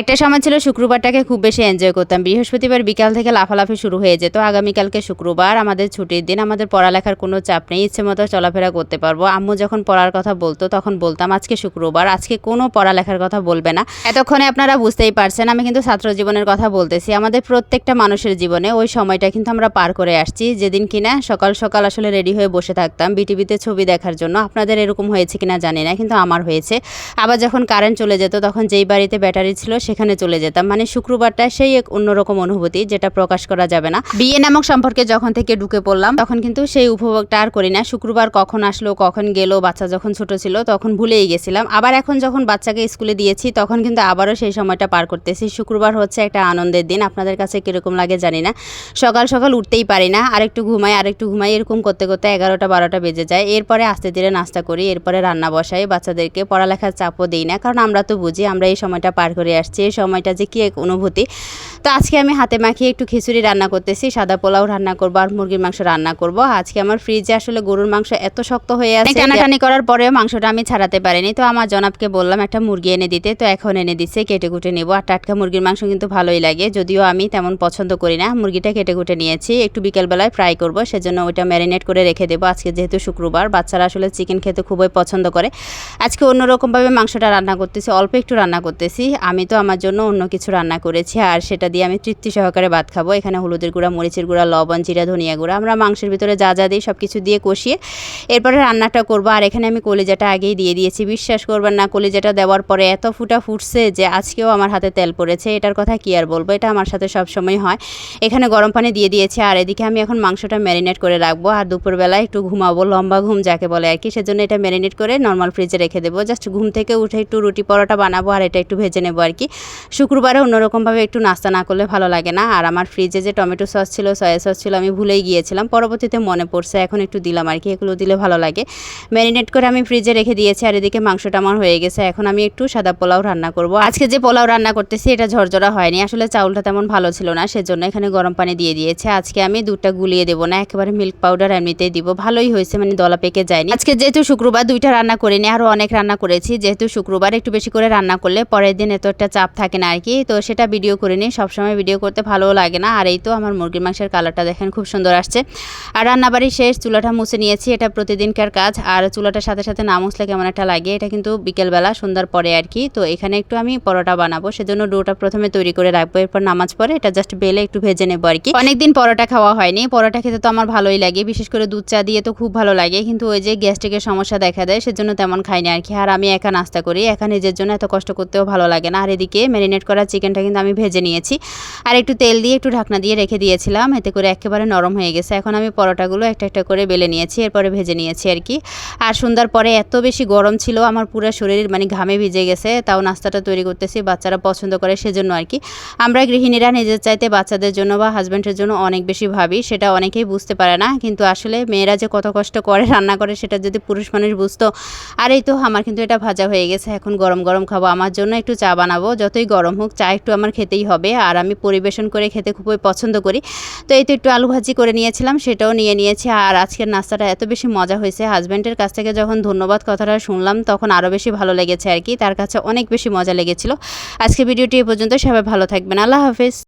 একটা সময় ছিল শুক্রবারটাকে খুব বেশি এনজয় করতাম। বৃহস্পতিবার বিকাল থেকে লাফালাফি শুরু হয়ে যেত। আগামীকালকে শুক্রবার, আমাদের ছুটির দিন, আমাদের পড়ালেখার কোনো চাপ নেই। ইচ্ছে মতো চলাফেরা করতে পারব। আম্মু যখন পড়ার কথা বলতো, তখন বলতাম, আজকে শুক্রবার, আজকে কোনো পড়ালেখার কথা বলবে না। এতক্ষণে আপনারা বুঝতেই পারছেন, আমি কিন্তু ছাত্র জীবনের কথা বলতেছি। আমাদের প্রত্যেকটা মানুষের জীবনে ওই সময়টা কিন্তু আমরা পার করে আসছি। যেদিন কিনা সকাল সকাল আসলে রেডি হয়ে বসে থাকতাম বিটিভিতে ছবি দেখার জন্য। আপনাদের এরকম হয়েছে কিনা জানি না, কিন্তু আমার হয়েছে। আবার যখন কারেন্ট চলে যেত, তখন যেই বাড়িতে ব্যাটারি ছিল সেখানে চলে যেতাম। মানে শুক্রবারটা সেই এক অন্যরকম অনুভূতি যেটা প্রকাশ করা যাবে না। বিয়ে নামক সম্পর্কে যখন থেকে ঢুকে পড়লাম, তখন কিন্তু সেই উপভোগটা আর করি না। শুক্রবার কখন আসলো, কখন গেল, বাচ্চা যখন ছোট ছিল, তখন ভুলেই গেছিলাম। আবার এখন যখন বাচ্চাকে স্কুলে দিয়েছি, তখন কিন্তু আবারও সেই সময়টা পার করতেছি। শুক্রবার হচ্ছে একটা আনন্দের দিন। আপনাদের কাছে কীরকম লাগে জানি না। সকাল সকাল উঠতেই পারি না। আরেকটু ঘুমাই আরেকটু ঘুমাই, এরকম করতে করতে এগারোটা, বারোটা বেজে যায়। এরপরে আস্তে ধীরে নাস্তা করি, এরপরে রান্না বসাই। বাচ্চাদেরকে পড়ালেখার চাপও দিই না। কারণ আমরা তো বুঝি, আমরা এই সময়টা পার করে আসছি। এই সময়টা, যে কি এক অনুভূতি। তো আজকে আমি হাতে মাখিয়ে একটু খিচুড়ি রান্না করতেছি, সাদা পোলাও রান্না করব আর মুরগির মাংস রান্না করব। আজকে আমার ফ্রিজে আসলে গরুর মাংস এত শক্ত হয়ে আছে টানাটানি করার পরেও মাংসটা আমি ছাড়াতে পারিনি। তো আমার জনাবকে বললাম, একটা মুরগি এনে দিতে। তো এখন এনে দিচ্ছে কেটে কুটে নেব। আর টাটকা মুরগির মাংস কিন্তু ভালোই লাগে, যদিও আমি তেমন পছন্দ করি না। মুরগিটা কেটে কুটে নিয়েছি, একটু বিকেলবেলায় ফ্রাই করব, সেজন্য ওইটা ম্যারিনেট করে রেখে দেবো। আজকে যেহেতু শুক্রবার, বাচ্চারা আসলে চিকেন খেতে খুবই পছন্দ করে। আজকে অন্যরকমভাবে মাংসটা রান্না করতেছি, অল্প একটু রান্না করতেছি। আমি তো আমার জন্য অন্য কিছু রান্না করেছি আর সেটা দিয়ে আমি তৃপ্তি সহকারে ভাত খাব। এখানে হলুদের গুঁড়া, মরিচের গুঁড়া, লবণ, জিরা, ধনিয়া গুঁড়া, আমরা মাংসের ভিতরে যা যা দিই সব কিছু দিয়ে কষিয়ে এরপরে রান্নাটা করব। আর এখানে আমি কলিজাটা আগেই দিয়ে দিয়েছি। বিশ্বাস করবেন না, কলিজাটা দেওয়ার পরে এত ফুটা ফুটছে যে আজকেও আমার হাতে তেল পড়েছে। এটার কথা কি আর বলব? এটা আমার সাথে সব সময় হয়। এখানে গরম পানি দিয়ে দিয়েছি আর এদিকে আমি এখন মাংসটা ম্যারিনেট করে রাখব আর দুপুরবেলায় একটু ঘুমাবো, লম্বা ঘুম যাকে বলে আর কি। সেজন্য এটা ম্যারিনেট করে নর্মাল ফ্রিজে রেখে দেবো। জাস্ট ঘুম থেকে উঠে একটু রুটি পরোটা বানাবো আর এটা একটু ভেজে নেব আর কি। শুক্রবারে অন্যরকমভাবে একটু নাস্তা না করলে ভালো লাগে না। আর আমার ফ্রিজে যে টমেটো সস ছিল সয়া সস ছিল, আমি ভুলেই গিয়েছিলাম। পরবর্তীতে মনে পড়ছে, এখন একটু দিলাম আর কি, এগুলো দিলে ভালো লাগে। ম্যারিনেট করে আমি ফ্রিজে রেখে দিয়েছি আর এদিকে মাংসটা আমার হয়ে গেছে। এখন আমি একটু সাদা পোলাও রান্না করব। আজকে যে পোলাও রান্না করতেছি, এটা ঝরঝরা হয়নি। আসলে চাউলটা তেমন ভালো ছিল না, সেজন্য এখানে গরম পানি দিয়ে দিয়েছে। আজকে আমি দুধটা গুলিয়ে দেবো না, একেবারে মিল্ক পাউডার এমনিতেই দিব। ভালোই হয়েছে মানে দলা পেকে যায়নি। আজকে যেহেতু শুক্রবার দুইটা রান্না করিনি আরও অনেক রান্না করেছি। যেহেতু শুক্রবার একটু বেশি করে রান্না করলে পরের দিন এত একটা চাপ থাকে না আর কি তো সেটা ভিডিও করিনি সবসময় ভিডিও করতে ভালোও লাগে না। আর এই তো আমার মুরগির মাংসের কালারটা দেখেন খুব সুন্দর আসছে। আর রান্নাবাড়ি শেষ। চুলাটা মুছে নিয়েছি। এটা প্রতিদিনকার কাজ। আর চুলাটার সাথে সাথে না মুছলে কেমন একটা লাগে, এটা কিন্তু বিকেলবেলা, সন্ধ্যার পরে আর কি তো এখানে একটু আমি পরোটা বানাবো। সেজন্য ডোটা প্রথমে তৈরি করে রাখব। এরপর নামাজ পরে এটা জাস্ট বেলে একটু ভেজে নেব আর কি অনেকদিন পরোটা খাওয়া হয়নি। পরোটা খেতে তো আমার ভালোই লাগে। বিশেষ করে দুধ চা দিয়ে তো খুব ভালো লাগে। কিন্তু ওই যে গ্যাস্ট্রিকের সমস্যা দেখা দেয়, সেজন্য তেমন খাইনি আর কি আর আমি একা নাস্তা করি। একা নিজের জন্য এত কষ্ট করতেও ভালো লাগে না। আর এদিকে ম্যারিনেট করা চিকেনটা কিন্তু আমি ভেজে নিয়েছি। আর একটু তেল দিয়ে একটু ঢাকনা দিয়ে রেখে দিয়েছিলাম, এতে করে একেবারে নরম হয়ে গেছে। এখন আমি পরোটাগুলো একটা একটা করে বেলে নিয়েছি, এরপরে ভেজে নিয়েছি আর কি। আর সন্ধ্যার পরে এত বেশি গরম ছিল, আমার পুরো শরীর মানে ঘামে ভিজে গেছে, তাও নাস্তাটা তৈরি করতেছি, বাচ্চারা পছন্দ করে সেজন্য আর কি। আমরা গৃহিণীরা নিজের চাইতে বাচ্চাদের জন্য বা হাজব্যান্ডের জন্য অনেক বেশি ভাবি, সেটা অনেকেই বুঝতে পারে না। কিন্তু আসলে মেয়েরা যে কত কষ্ট করে রান্না করে, সেটা যদি পুরুষ মানুষ বুঝতো, আর এই তো আমার কিন্তু এটা ভাজা হয়ে গেছে, এখন গরম গরম খাব, আমার জন্য একটু চা বানাবো যতই গরম হোক, চা একটু আমার খেতেই হবে। আর আমি পরিবেশন করে খেতে খুবই পছন্দ করি। তো এই তো একটু আলু ভাজি করে নিয়েছিলাম, সেটাও নিয়ে নিয়েছি। আর আজকের নাস্তাটা এত বেশি মজা হয়েছে। হাজব্যান্ডের কাছ থেকে যখন ধন্যবাদ কথাটা শুনলাম, তখন আরও বেশি ভালো লেগেছে আর কি। তার কাছে অনেক বেশি মজা লেগেছিল। আজকে ভিডিওটি এ পর্যন্ত, সবাই ভালো থাকবেন। আল্লাহ হাফিজ।